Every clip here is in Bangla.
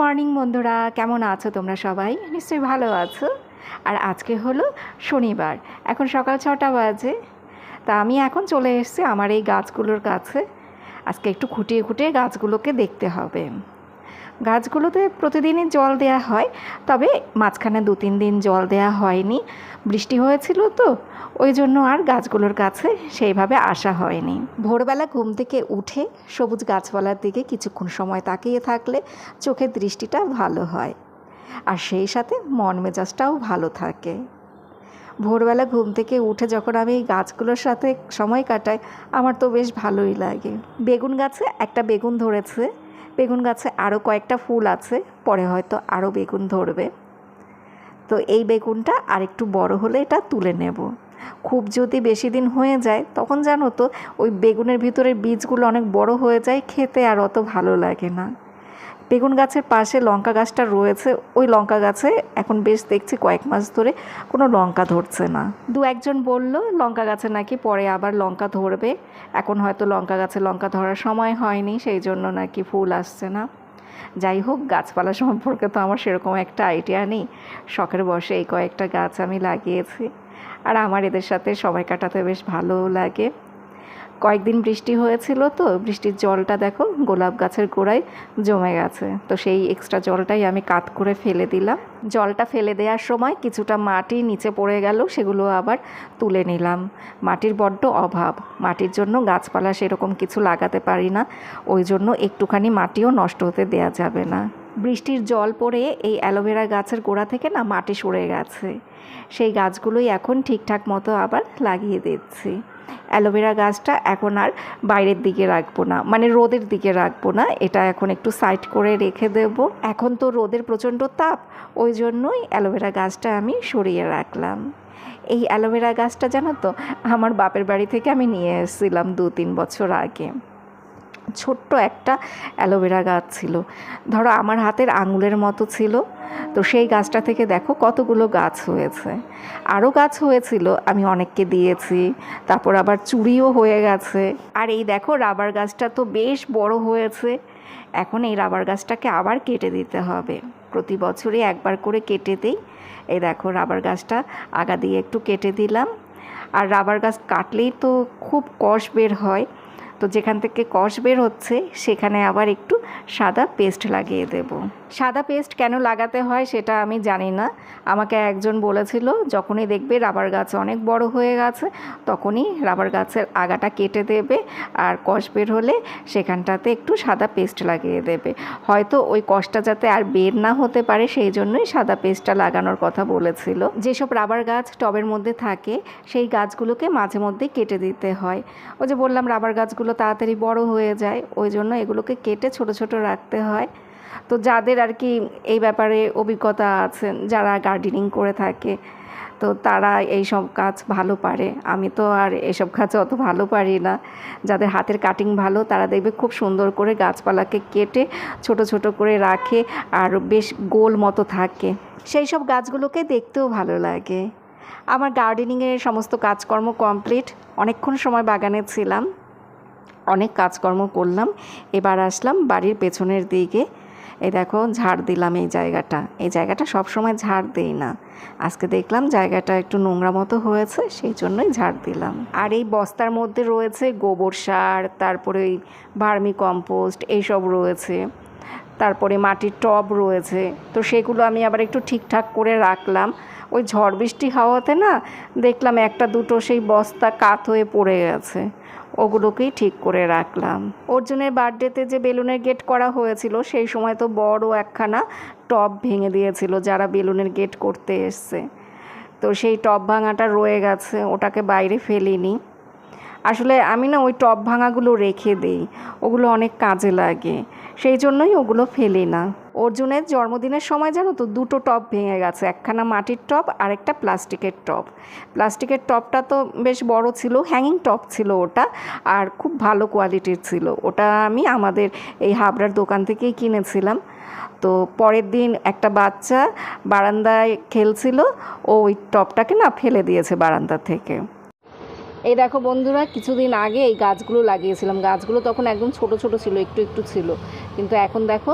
মর্নিং বন্ধুরা, কেমন আছো তোমরা সবাই? নিশ্চয়ই ভালো আছো। আর আজকে হলো শনিবার, এখন সকাল ছটা বাজে। তা আমি এখন চলে এসেছি আমার এই গাছগুলোর কাছে। আজকে একটু খুঁটিয়ে খুঁটিয়ে গাছগুলোকে দেখতে হবে। গাছগুলোতে প্রতিদিনই জল দেওয়া হয়, তবে মাঝখানে দু তিন দিন জল দেওয়া হয়নি। বৃষ্টি হয়েছিল তো, ওই জন্য আর গাছগুলোর কাছে সেইভাবে আসা হয়নি। ভোরবেলা ঘুম থেকে উঠে সবুজ গাছপালার দিকে কিছুক্ষণ সময় তাকিয়ে থাকলে চোখের দৃষ্টিটা ভালো হয়। আর সেই সাথে মন মেজাজটাও ভালো থাকে। ভোরবেলা ঘুম থেকে উঠে যখন আমি এই গাছগুলোর সাথে সময় কাটাই, আমার তো বেশ ভালোই লাগে। বেগুন গাছে একটা বেগুন ধরেছে। বেগুন গাছে আরও কয়েকটা ফুল আছে, পরে হয়তো আরও বেগুন ধরবে। তো এই বেগুনটা আরেকটু বড় হলে এটা তুলে নেব। খুব যদি বেশি দিন হয়ে যায়, তখন জানো তো ওই বেগুনের ভিতরের বীজগুলো অনেক বড় হয়ে যায়, খেতে আর অত ভালো লাগে না। বেগুন গাছের পাশে লঙ্কা গাছটা রয়েছে। ওই লঙ্কা গাছে এখন বেশ দেখছি কয়েক মাস ধরে কোনো লঙ্কা ধরছে না। দু একজন বলল, লঙ্কা গাছে নাকি পরে আবার লঙ্কা ধরবে। এখন হয়তো লঙ্কা গাছে লঙ্কা ধরার সময় হয়নি, সেই জন্য নাকি ফুল আসছে না। যাই হোক, গাছপালা সম্পর্কে তো আমার সেরকম একটা আইডিয়া নেই। শখের বসে এই কয়েকটা গাছ আমি লাগিয়েছি। আর আমার এদের সাথে সময় কাটাতে বেশ ভালোও লাগে। কয়েকদিন বৃষ্টি হয়েছিল তো, বৃষ্টির জলটা দেখো গোলাপ গাছের গোড়ায় জমে গেছে। তো সেই এক্সট্রা জলটাই আমি কাত করে ফেলে দিলাম। জলটা ফেলে দেওয়ার সময় কিছুটা মাটি নিচে পড়ে গেল, সেগুলো আবার তুলে নিলাম। মাটির বড্ড অভাব। মাটির জন্য গাছপালা সেরকম কিছু লাগাতে পারি না। ওই জন্য একটুখানি মাটিও নষ্ট হতে দেয়া যাবে না। বৃষ্টির জল পড়ে এই অ্যালোভেরা গাছের গোড়া থেকে না মাটি সরে গেছে। সেই গাছগুলোই এখন ঠিকঠাক মতো আবার লাগিয়ে দিচ্ছি। অ্যালোভেরা গাছটা এখন আর বাইরের দিকে রাখব না মানে রোদের দিকে রাখব না, এটা এখন একটু সাইড করে রেখে দেব। এখন তো রোদের প্রচণ্ড তাপ, ওই জন্যই অ্যালোভেরা গাছটা আমি সরিয়ে রাখলাম। এই অ্যালোভেরা গাছটা জানো তো, আমার বাপের বাড়ি থেকে আমি নিয়ে এসেছিলাম দু তিন বছর আগে। ছোট্ট একটা অ্যালোভেরা গাছ ছিল। ধরো আমার হাতের আঙুলের মতো ছিল। তো সেই গাছটা থেকে দেখো কতগুলো গাছ হয়েছে। আরও গাছ হয়েছিল, আমি অনেককে দিয়েছি। তারপর আবার চুরিও হয়ে গেছে। আর এই দেখো রাবার গাছটা তো বেশ বড় হয়েছে। এখন এই রাবার গাছটাকে আবার কেটে দিতে হবে। প্রতি বছরই একবার করে কেটে দিই। এই দেখো রাবার গাছটা আগা দিয়ে একটু কেটে দিলাম। আর রাবার গাছ কাটলেই তো খুব কষ বের হয়। তো যেখান থেকে কষ বের হচ্ছে সেখানে আবার একটু সাদা পেস্ট লাগিয়ে দেব। সাদা পেস্ট কেন লাগাতে হয় সেটা আমি জানি না। আমাকে একজন বলেছিল, যখনই দেখবে রাবার গাছ অনেক বড় হয়ে গেছে, তখনই রাবার গাছের আগাটা কেটে দেবে আর কষ বের হলে সেখানটাতে একটু সাদা পেস্ট লাগিয়ে দেবে। হয়তো ওই কষটা যাতে আর বের না হতে পারে, সেই জন্যই সাদা পেস্টটা লাগানোর কথা বলেছিল। যেসব রাবার গাছ টবের মধ্যে থাকে, সেই গাছগুলোকে মাঝে মধ্যে কেটে দিতে হয়। ওই যে বললাম, রাবার গাছগুলো তাড়াতাড়ি বড় হয়ে যায়, ওই জন্য এগুলোকে কেটে ছোট ছোট রাখতে হয়। তো যাদের আর কি এই ব্যাপারে অভিজ্ঞতা আছে, যারা গার্ডেনিং করে থাকে, তো তারা এই সব কাজ ভালো পারে। আমি তো আর এসব কাজ অত ভালো পারি না। যাদের হাতের কাটিং ভালো, তারা দেখবে খুব সুন্দর করে গাছপালাকে কেটে, ছোট ছোট করে রাখে আর বেশ গোল মতো থাকে। সেই সব গাছগুলোকে দেখতেও ভালো লাগে। আমার গার্ডেনিংয়ের সমস্ত কাজকর্ম কমপ্লিট অনেকক্ষণ সময় বাগানে ছিলাম। অনেক কাজকর্ম করলাম। এবার আসলাম বাড়ির পেছনের দিকে। এই দেখো ঝাড় দিলাম এই জায়গাটা। এই জায়গাটা সব সময় ঝাড় দেই না। আজকে দেখলাম জায়গাটা একটু নোংরা মতো হয়েছে, সেই জন্যই ঝাড় দিলাম। আর এই বস্তার মধ্যে রয়েছে গোবর সার, তারপরে ওই ভার্মি কম্পোস্ট এইসব রয়েছে। তারপরে মাটির টব রয়েছে। তো সেগুলো আমি আবার একটু ঠিকঠাক করে রাখলাম। ওই ঝড় বৃষ্টি হাওয়াতে না দেখলাম একটা দুটো সেই বস্তা কাত হয়ে পড়ে গেছে। ওগুলোকেই ঠিক করে রাখলাম। অর্জুনের বার্থডেতে যে বেলুনের গেট করা হয়েছিল, সেই সময় তো বড় একখানা টব ভেঙে দিয়েছিল যারা বেলুনের গেট করতে এসছে। তো সেই টব ভাঙাটা রয়ে গেছে, ওটাকে বাইরে ফেলিনি। আসলে আমি না ওই টব ভাঙাগুলো রেখে দিই, ওগুলো অনেক কাজে লাগে, সেই জন্যই ওগুলো ফেলি না। অর্জুনের জন্মদিনের সময় জানো তো দুটো টব ভেঙে গেছে, একখানা মাটির টব আর একটা প্লাস্টিকের টব প্লাস্টিকের টবটা তো বেশ বড় ছিল হ্যাঙ্গিং টব ছিল ওটা, আর খুব ভালো কোয়ালিটির ছিল। ওটা আমি আমাদের এই হাবড়ার দোকান থেকেই কিনেছিলাম। তো পরের দিন একটা বাচ্চা বারান্দায় খেলছিল ওই টবটাকে না ফেলে দিয়েছে বারান্দা থেকে। এই দেখো বন্ধুরা, কিছুদিন আগে এই গাছগুলো লাগিয়েছিলাম। গাছগুলো তখন একদম ছোট ছোট ছিল, একটু একটু ছিল। কিন্তু এখন দেখো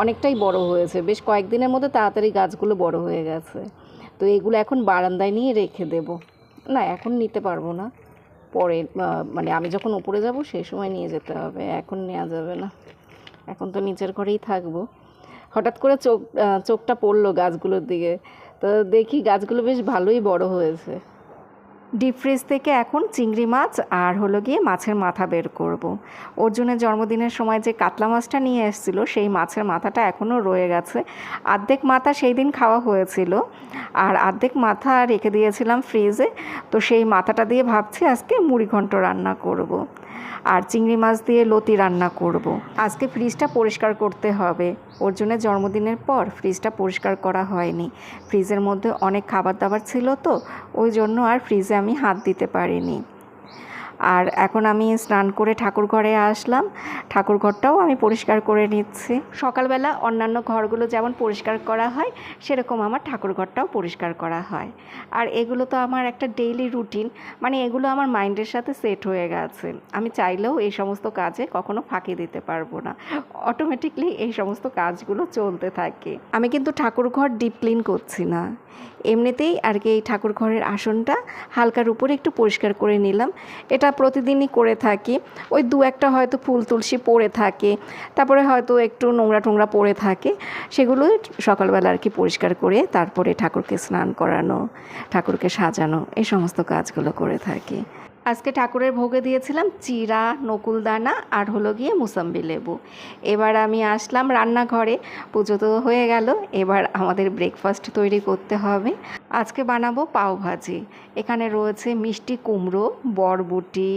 অনেকটাই বড় হয়েছে। বেশ কয়েকদিনের মধ্যে তাড়াতাড়ি গাছগুলো বড় হয়ে গেছে। তো এগুলো এখন বারান্দায় নিয়ে রেখে দেব। না, এখন নিতে পারব না। পরে মানে আমি যখন উপরে যাব সেই সময় নিয়ে যেতে হবে। এখন নেওয়া যাবে না। এখন তো নিচের ঘরেই থাকব। হঠাৎ করে চোখ চোখটা পড়ল গাছগুলোর দিকে। তো দেখি গাছগুলো বেশ ভালোই বড় হয়েছে। ডিপ ফ্রিজ থেকে এখন চিংড়ি মাছ আর হলো গিয়ে মাছের মাথা বের করব। অর্জুনের জন্মদিনের সময় যে কাতলা মাছটা নিয়ে এসেছিল, সেই মাছের মাথাটা এখনও রয়ে গেছে আর্ধেক মাথা সেই দিন খাওয়া হয়েছিল আর আর্ধেক মাথা রেখে দিয়েছিলাম ফ্রিজে তো সেই মাথাটা দিয়ে ভাবছি আজকে মুড়ি ঘন্ট রান্না করব। আর চিংড়ি মাছ দিয়ে লতি রান্না করব। আজকে ফ্রিজটা পরিষ্কার করতে হবে। ওর অর্জুনের জন্মদিনের পর ফ্রিজটা পরিষ্কার করা হয়নি। ফ্রিজের মধ্যে অনেক খাবার দাবার ছিল তো, ওই জন্য আর ফ্রিজে আমি হাত দিতে পারিনি। আর এখন আমি স্নান করে ঠাকুর ঘরে আসলাম। ঠাকুর ঘরটাও আমি পরিষ্কার করে নিচ্ছি। সকালবেলা অন্যান্য ঘরগুলো যেমন পরিষ্কার করা হয়, সেরকম আমার ঠাকুর ঘরটাও পরিষ্কার করা হয়। আর এগুলো তো আমার একটা ডেইলি রুটিন মানে এগুলো আমার মাইন্ডের সাথে সেট হয়ে গেছে। আমি চাইলেও এই সমস্ত কাজে কখনো ফাঁকি দিতে পারব না। অটোমেটিকলি এই সমস্ত কাজগুলো চলতে থাকে। আমি কিন্তু ঠাকুর ঘর ডিপ ক্লিন করছি না। এমনিতেই আর কি এই ঠাকুর ঘরের আসনটা হালকার উপরে একটু পরিষ্কার করে নিলাম। এটা প্রতিদিনই করে থাকি। ওই দু একটা হয়তো ফুল তুলসী পড়ে থাকে, তারপরে হয়তো একটু নোংরা টোংরা পড়ে থাকে, সেগুলো সকালবেলা আর কি পরিষ্কার করে তারপরে ঠাকুরকে স্নান করানো, ঠাকুরকে সাজানো, এই সমস্ত কাজগুলো করে থাকি। আজকে ঠাকুরের ভোগে দিয়েছিলাম চিরা, নকুলদানা আর হলো গিয়ে মুসাম্বি লেবু। এবার আমি আসলাম রান্নাঘরে, পুজো তো হয়ে গেল, এবার আমাদের ব্রেকফাস্ট তৈরি করতে হবে। আজকে বানাবো পাও ভাজি। এখানে রয়েছে মিষ্টি কুমড়ো, বরবটি,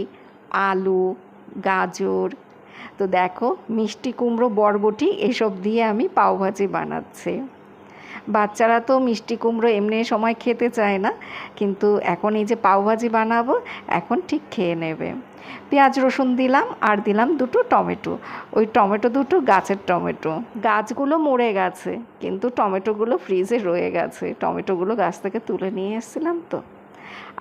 আলু, গাজর। তো দেখো, মিষ্টি কুমড়ো, বরবটি, এসব দিয়ে আমি পাও ভাজি বানাচ্ছি। বাচ্চারা তো মিষ্টি কুমড়ো এমনি সময় খেতে চায় না, কিন্তু এখন এই যে পাওভাজি বানাবো, এখন ঠিক খেয়ে নেবে। পেঁয়াজ রসুন দিলাম, আর দিলাম দুটো টমেটো। ওই টমেটো দুটো, গাছের টমেটো। গাছগুলো মরে গেছে, কিন্তু টমেটোগুলো ফ্রিজে রয়ে গেছে। টমেটোগুলো গাছ থেকে তুলে নিয়ে এসেছিলাম তো।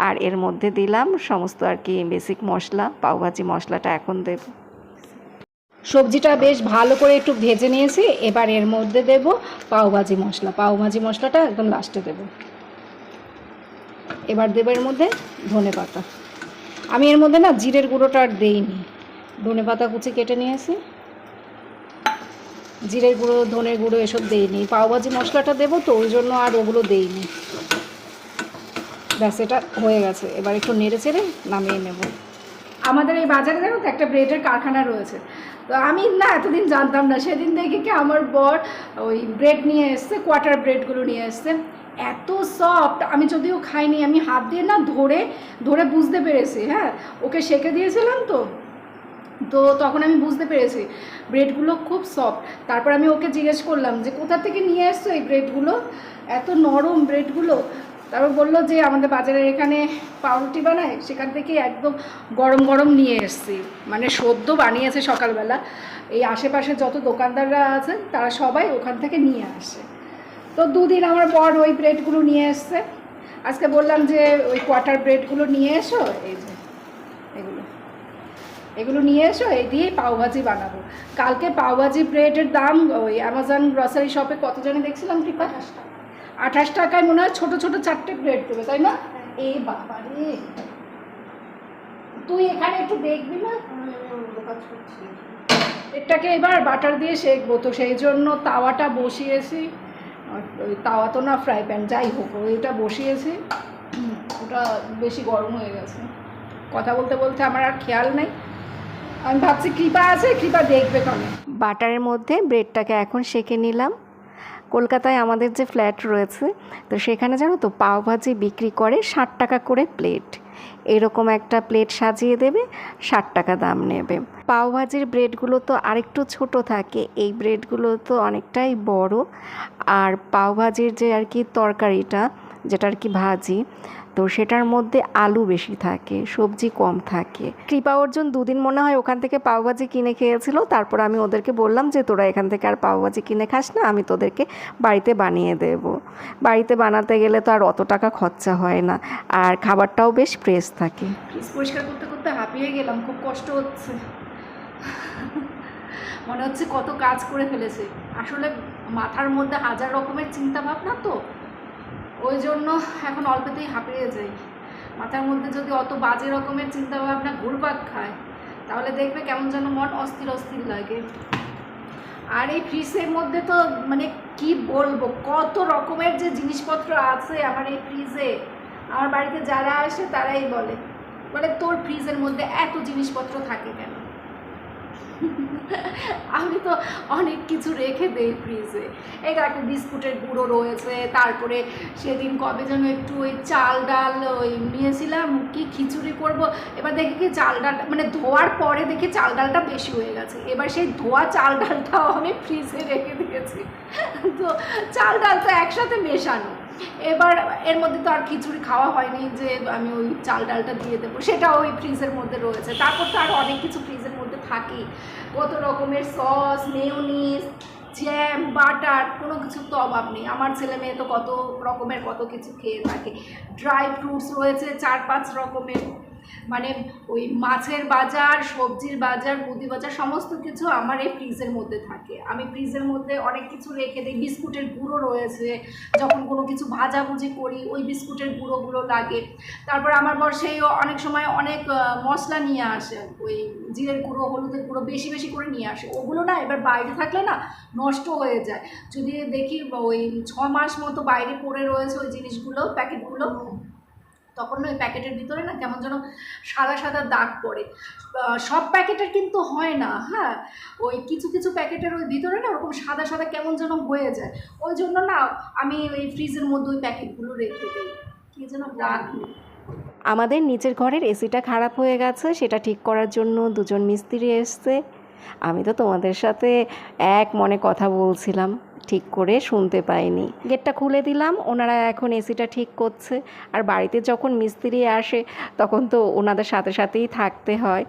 আর এর মধ্যে দিলাম সমস্ত আর কি বেসিক মশলা পাওভাজি মশলাটা এখন দেব। সবজিটা বেশ ভালো করে একটু ভেজে নিয়েছি। এবার এর মধ্যে দেব পাওভাজি মশলা। পাওভাজি মশলাটা একদম লাস্টে দেব। এবার দেবো এর মধ্যে ধনে পাতা। আমি এর মধ্যে না জিরের গুঁড়োটা আর দেইনি। ধনে পাতা কুচি কেটে নিয়েছি। জিরের গুঁড়ো, ধনের গুঁড়ো এসব দেইনি। পাওভাজি মশলাটা দেবো তো, ওই জন্য আর ওগুলো দেইনি। ব্যাস, এটা হয়ে গেছে। এবার একটু নেড়ে চেড়ে নামিয়ে নেব। আমাদের এই বাজারে দেখো তো একটা ব্রেডের কারখানা রয়েছে। তো আমি না এতদিন জানতাম না, সেদিন দেখি কি আমার বর ওই ব্রেড নিয়ে এসছে, কোয়ার্টার ব্রেডগুলো নিয়ে এসছে। এত সফট, আমি যদিও খাইনি, আমি হাত দিয়ে না ধরে ধরে বুঝতে পেরেছি হ্যাঁ? ওকে সেকে দিয়েছিলাম তো। তো তখন আমি বুঝতে পেরেছি, ব্রেডগুলো খুব সফট। তারপর আমি ওকে জিজ্ঞেস করলাম যে, কোথা থেকে নিয়ে এসছো এই ব্রেডগুলো? এত নরম ব্রেডগুলো। তারপর বলল যে আমাদের বাজারের এখানে পাউরুটি বানায়, সেখান থেকে একদম গরম গরম নিয়ে এসছি। মানে সদ্য বানিয়েছে সকালবেলা। এই আশেপাশে যত দোকানদাররা আছেন তারা সবাই ওখান থেকে নিয়ে আসে। তো দুদিন আমার বর ওই ব্রেডগুলো নিয়ে এসছে। আজকে বললাম যে ওই কোয়ার্টার ব্রেডগুলো নিয়ে এসো, এই যে, এগুলো। এগুলো নিয়ে এসো, এই দিয়েই পাওভাজি বানাবো। কালকে পাওভাজি ব্রেডের দাম ওই অ্যামাজন গ্রসারি শপে কত জানি দেখছিলাম, কৃপা? আঠাশ টাকায় মনে হয় ছোট ছোট চারটে ব্রেড দেবে তাই না? এই বাবা রে তুই এখানে একটু দেখবি না? এটাকে এবার বাটার দিয়ে সেকবো তো সেই জন্য তাওয়াটা বসিয়েছি। আর ওই তাওয়া তো না ফ্রাই প্যান যাই হোক ওইটা বসিয়েছি। ওটা বেশি গরম হয়ে গেছে। কথা বলতে বলতে আমার আর খেয়াল নেই। আমি ভাবছি কৃপা আছে কৃপা দেখবে কেন বাটারের মধ্যে ব্রেডটাকে এখন সেকে নিলাম। কলকাতায় আমাদের যে ফ্ল্যাট রয়েছে, তো সেখানে জানো তো পাওভাজি বিক্রি করে ষাট টাকা করে প্লেট। এরকম একটা প্লেট সাজিয়ে দেবে, ষাট টাকা দাম নেবে। পাওভাজির ব্রেডগুলো তো আরেকটু ছোট থাকে, এই ব্রেডগুলো তো অনেকটাই বড়। আর পাওভাজির যে আর কি তরকারিটা, যেটা আর কি ভাজি তো সেটার মধ্যে আলু বেশি থাকে, সবজি কম থাকে। কৃপা অর্জুন দুদিন মনে হয় ওখান থেকে পাওভাজি কিনে খেয়েছিল, তারপর আমি ওদেরকে বললাম যে, তোরা এখান থেকে আর পাওভাজি কিনে খাস না, আমি তোদেরকে বাড়িতে বানিয়ে দেব। বাড়িতে বানাতে গেলে তো আর অত টাকা খরচা হয় না, আর খাবারটাও বেশ ফ্রেশ থাকে। পরিষ্কার করতে করতে হাঁপিয়ে গেলাম, খুব কষ্ট হচ্ছে। মনে হচ্ছে কত কাজ করে ফেলেছে। আসলে মাথার মধ্যে হাজার রকমের চিন্তা ভাবনা তো। ওই জন্য এখন অল্পতেই হাঁপিয়ে যাই। মাথার মধ্যে যদি অত বাজে রকমের চিন্তা ভাবনা ঘুরপাক খায়, তাহলে দেখবে কেমন যেন মন অস্থির অস্থির লাগে। আর এই ফ্রিজের মধ্যে তো মানে কি বলব, কত রকমের যে জিনিসপত্র আছে আমার এই ফ্রিজে। আমার বাড়িতে যারা আসে তারাই বলে বলে তোর ফ্রিজের মধ্যে এত জিনিসপত্র থাকে কেন? আমি তো অনেক কিছু রেখে দেই ফ্রিজে এই দেখো বিস্কুটের গুঁড়ো রয়েছে, তারপরে সেদিন কবে যেন একটু ওই চাল ডাল ওই নিয়েছিলাম, কি খিচুড়ি করব, এবার দেখি কি চাল ডাল মানে ধোয়ার পরে দেখি চাল ডালটা বেশি হয়ে গেছে। এবার সেই ধোয়া চাল ডালটাও আমি ফ্রিজে রেখে দিয়েছি। তো চাল ডাল তো একসাথে মেশানো। এবার এর মধ্যে তো আর খিচুড়ি খাওয়া হয়নি যে আমি ওই চাল ডালটা দিয়ে দেবো সেটাও ওই ফ্রিজের মধ্যে রয়েছে। তারপর তো আর অনেক কিছু ফ্রিজের মধ্যে থাকে কত রকমের সস মেয়নিস জ্যাম বাটার কোনো কিছুর তো অভাব নেই। আমার ছেলে মেয়ে তো কত রকমের কত কিছু খেয়ে থাকে। ড্রাই ফ্রুটস রয়েছে, চার পাঁচ রকমের। মানে ওই মাছের বাজার, সবজির বাজার মুদি বাজার, সমস্ত কিছু আমার এই ফ্রিজের মধ্যে থাকে। আমি ফ্রিজের মধ্যে অনেক কিছু রেখে দিই। বিস্কুটের গুঁড়ো রয়েছে। যখন কোনো কিছু ভাজাভুজি করি, ওই বিস্কুটের গুঁড়োগুলো লাগে। তারপর আমার বর সেই অনেক সময় অনেক মশলা নিয়ে আসে। ওই জিরের গুঁড়ো, হলুদের গুঁড়ো বেশি বেশি করে নিয়ে আসে। ওগুলো না এবার বাইরে থাকলে না নষ্ট হয়ে যায়। যদি দেখি ওই ছ মাস মতো বাইরে পড়ে রয়েছে ওই জিনিসগুলো, প্যাকেটগুলো তখন ওই প্যাকেটের ভিতরে না কেমন যেন সাদা সাদা দাগ পড়ে। সব প্যাকেটের কিন্তু হয় না হ্যাঁ? ওই কিছু কিছু প্যাকেটের ওই ভিতরে না ওরকম সাদা সাদা কেমন যেন হয়ে যায়। ওই জন্য না আমি ওই ফ্রিজের মধ্যে ওই প্যাকেটগুলো রেখে দিই। কি যেন রাখি আমাদের নিচের ঘরের এসিটা খারাপ হয়ে গেছে, সেটা ঠিক করার জন্য দুজন মিস্ত্রি এসছে। আমি তো তোমাদের সাথে এক মনে কথা বলছিলাম। ঠিক করে শুনতে পাইনি। গেটটা খুলে দিলাম, ওনারা এখন এসিটা ঠিক করছে। আর বাড়িতে যখন মিস্ত্রি আসে, তখন তো ওনাদের সাথে সাথেই থাকতে হয়।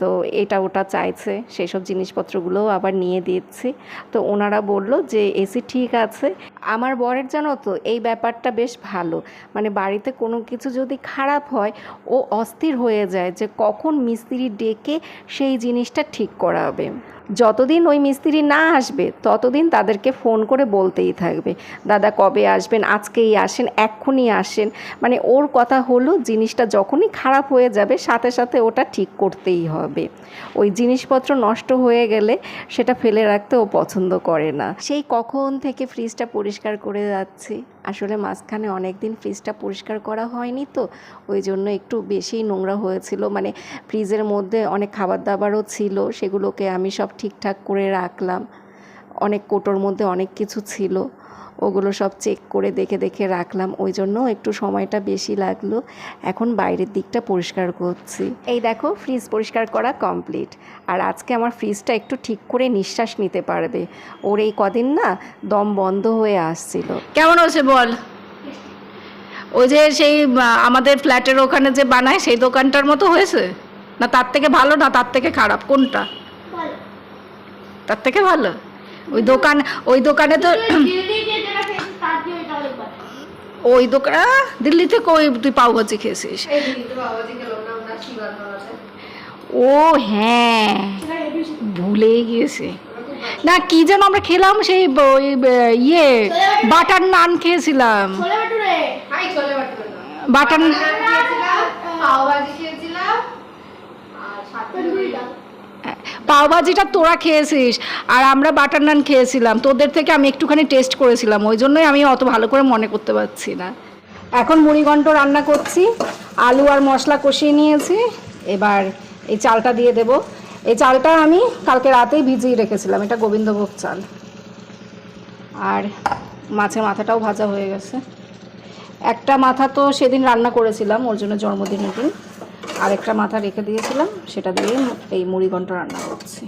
তো এটা ওটা চাইছে, সেসব জিনিসপত্রগুলোও আবার নিয়ে দিচ্ছি। তো ওনারা বলল যে, এসি ঠিক আছে। আমার বরের জানো তো, এই ব্যাপারটা বেশ ভালো। মানে বাড়িতে কোনো কিছু যদি খারাপ হয়, ও অস্থির হয়ে যায় যে, কখন মিস্ত্রি ডেকে সেই জিনিসটা ঠিক করাবে। যতদিন ওই মিস্ত্রি না আসবে, ততদিন তাদেরকে ফোন করে বলতেই থাকবে। দাদা কবে আসবেন? আজকেই আসেন, এক্ষুনি আসেন। মানে ওর কথা হলো, জিনিসটা যখনই খারাপ হয়ে যাবে, সাথে সাথে ওটা ঠিক করতেই হবে। ওই জিনিসপত্র নষ্ট হয়ে গেলে সেটা ফেলে রাখতে ও পছন্দ করে না। সেই কখন থেকে ফ্রিজটা পরিষ্কার করে যাচ্ছি? আসলে মাঝখানে অনেক দিন ফ্রিজটা পরিষ্কার করা হয়নি তো, ওই জন্য একটু বেশিই নোংরা হয়েছিল। মানে ফ্রিজের মধ্যে অনেক খাবার দাবারও ছিল, সেগুলোকে আমি সব ঠিকঠাক করে রাখলাম। অনেক কোটোর মধ্যে অনেক কিছু ছিল। ওগুলো সব চেক করে দেখে দেখে রাখলাম। ওই জন্য একটু সময়টা বেশি লাগল। এখন বাইরের দিকটা পরিষ্কার করছি। এই দেখো ফ্রিজ পরিষ্কার করা কমপ্লিট আর আজকে আমার ফ্রিজটা একটু ঠিক করে নিঃশ্বাস নিতে পারবে। ওর এই কদিন না দম বন্ধ হয়ে আসছিল। কেমন হয়েছে বল? ওই যে সেই আমাদের ফ্ল্যাটের ওখানে যে বানায় সেই দোকানটার মতো হয়েছে? না তার থেকে ভালো না তার থেকে খারাপ? কোনটা? তার থেকে ভালো? ওই দোকান ওই দোকানে তো ওই দোকান দিল্লি থেকে ওই তুই পাওভাজি খেয়েছিস। ও হ্যাঁ ভুলে গিয়েছে। না কি যেন আমরা খেলাম সেই ওই ইয়ে বাটার নান খেয়েছিলাম। বাটার পাওভাজিটা তোরা খেয়েছিস। আর আমরা বাটার নান খেয়েছিলাম। তোদের থেকে আমি একটুখানি টেস্ট করেছিলাম। ওই জন্যই আমি অত ভালো করে মনে করতে পারছি না। এখন মুড়িঘণ্ট রান্না করছি। আলু আর মশলা কষিয়ে নিয়েছি। এবার এই চালটা দিয়ে দেব। এই চালটা আমি কালকে রাতেই ভিজিয়ে রেখেছিলাম। এটা গোবিন্দভোগ চাল। আর মাছের মাথাটাও ভাজা হয়ে গেছে। একটা মাথা তো সেদিন রান্না করেছিলাম, ওর জন্য জন্মদিনের দিন। আর একটা মাথা রেখে দিয়েছিলাম, সেটা দিয়ে এই মুড়ি ঘন্ট রান্না করছি।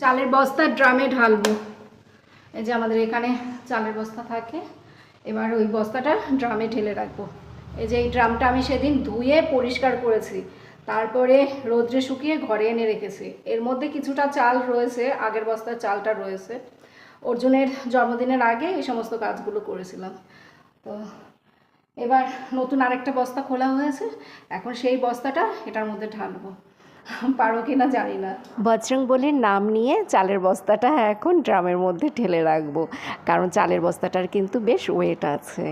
চালের বস্তা ড্রামে ঢালবো। এই যে আমাদের এখানে চালের বস্তা থাকে, এবার ওই বস্তাটা ড্রামে ঢেলে রাখব। এই যে এই ড্রামটা আমি সেদিন ধুয়ে পরিষ্কার করেছি, তারপরে রোদ্রে শুকিয়ে ঘরে এনে রেখেছি। এর মধ্যে কিছুটা চাল রয়েছে, আগের বস্তার চালটা রয়েছে। অর্জুনের জন্মদিনের আগে এই সমস্ত কাজগুলো করেছিলাম। তো এবার নতুন আরেকটা বস্তা খোলা হয়েছে। এখন সেই বস্তাটা এটার মধ্যে ঢালবো। পারো কিনা জানি না। বজরং বলির নাম নিয়ে চালের বস্তাটা এখন ড্রামের মধ্যে ঠেলে রাখব। কারণ চালের বস্তাটার কিন্তু বেশ ওয়েট আছে।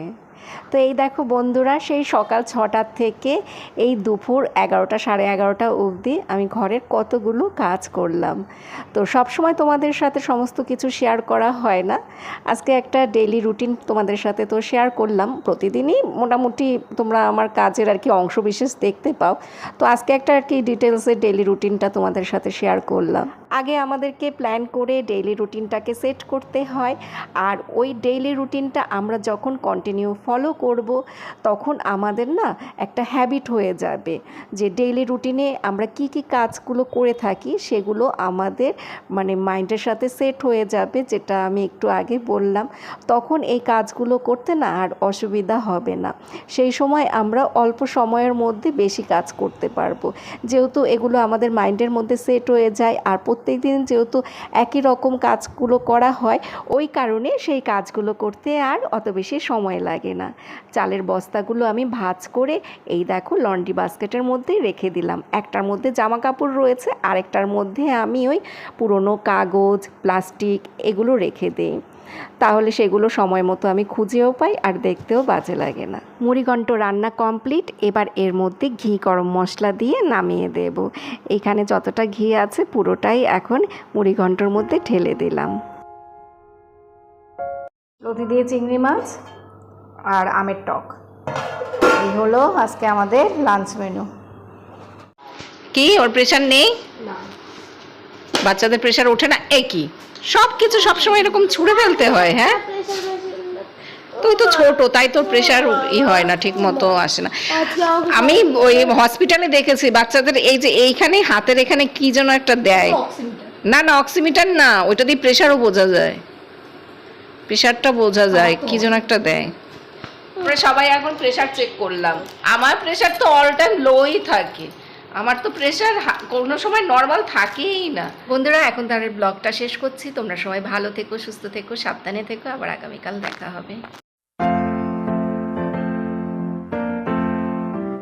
তো এই দেখো বন্ধুরা, সেই সকাল ছটার থেকে এই দুপুর এগারোটা, সাড়ে এগারোটা অবধি আমি ঘরের কতগুলো কাজ করলাম। তো সব সময় তোমাদের সাথে সমস্ত কিছু শেয়ার করা হয় না। আজকে একটা ডেইলি রুটিন তোমাদের সাথে তো শেয়ার করলাম। প্রতিদিনই মোটামুটি তোমরা আমার কাজের আর কি অংশ বিশেষ দেখতে পাও। তো আজকে একটা আর কি ডিটেলসে ডেইলি রুটিনটা তোমাদের সাথে শেয়ার করলাম। আগে আমাদেরকে প্ল্যান করে ডেইলি রুটিনটাকে সেট করতে হয়। আর ওই ডেইলি রুটিনটা আমরা যখন কন্টিনিউ ফলো করব, তখন আমাদের না একটা হ্যাবিট হয়ে যাবে যে ডেইলি রুটিনে আমরা কি কি কাজগুলো করে থাকি সেগুলো আমাদের মানে মাইন্ডের সাথে সেট হয়ে যাবে, যেটা আমি একটু আগে বললাম। তখন এই কাজগুলো করতে না আর অসুবিধা হবে না। সেই সময় আমরা অল্প সময়ের মধ্যে বেশি কাজ করতে পারব। যেহেতু এগুলো আমাদের মাইন্ডের মধ্যে সেট হয়ে যায়, আর প্রত্যেক দিন যেহেতু একই রকম কাজগুলো করা হয়, ওই কারণে সেই কাজগুলো করতে আর অত বেশি সময় লাগে না। চালের বস্তাগুলো আমি ভাজ করে এই দেখো লন্ড্রি বাস্কেটের মধ্যেই রেখে দিলাম। একটার মধ্যে জামা কাপড় রয়েছে, আরেকটার মধ্যে আমি ওই পুরনো কাগজ, প্লাস্টিক এগুলো রেখে দিই। তাহলে সেগুলো সময় মতো আমি খুঁজেও পাই আর দেখতেও বাজে লাগে না। মুড়িঘণ্ট রান্না কমপ্লিট, এবার এর মধ্যে ঘি গরম মশলা দিয়ে নামিয়ে দেব। এখানে যতটা ঘি আছে পুরোটাই এখন মুড়িঘণ্টর মধ্যে ঢেলে দিলাম। লতি দিয়ে চিংড়ি মাছ? আর আমের টক। এই হলো আজকে আমাদের লাঞ্চ মেনু কি ওর প্রেশার নেই? না। বাচ্চাদের প্রেশার ওঠে না? এ কি? সব কিছু সবসময় এরকম ছুঁড়ে ফেলতে হয় হ্যাঁ? তুই তো ছোট তাই তোর প্রেশার ই হয় না ঠিক মতো আসে না। আমি ওই হসপিটালে দেখেছি বাচ্চাদের এই যে এইখানে হাতের এখানে কি যেন একটা দেয়। না না অক্সিমিটার না ওইটা দিয়ে প্রেশারও বোঝা যায়। প্রেশারটা বোঝা যায় কি যেন একটা দেয়। সবাই এখন প্রেশার চেক করলাম। আমার প্রেশার তো অল টাইম লোই থাকে। আমার তো প্রেশার কোনো সময় নর্মাল থাকেই না। বন্ধুরা, এখন তার ব্লগটা শেষ করছি। তোমরা সবাই ভালো থেকো, সুস্থ থেকো, সাবধানে থেকো। আবার আগামীকাল দেখা হবে।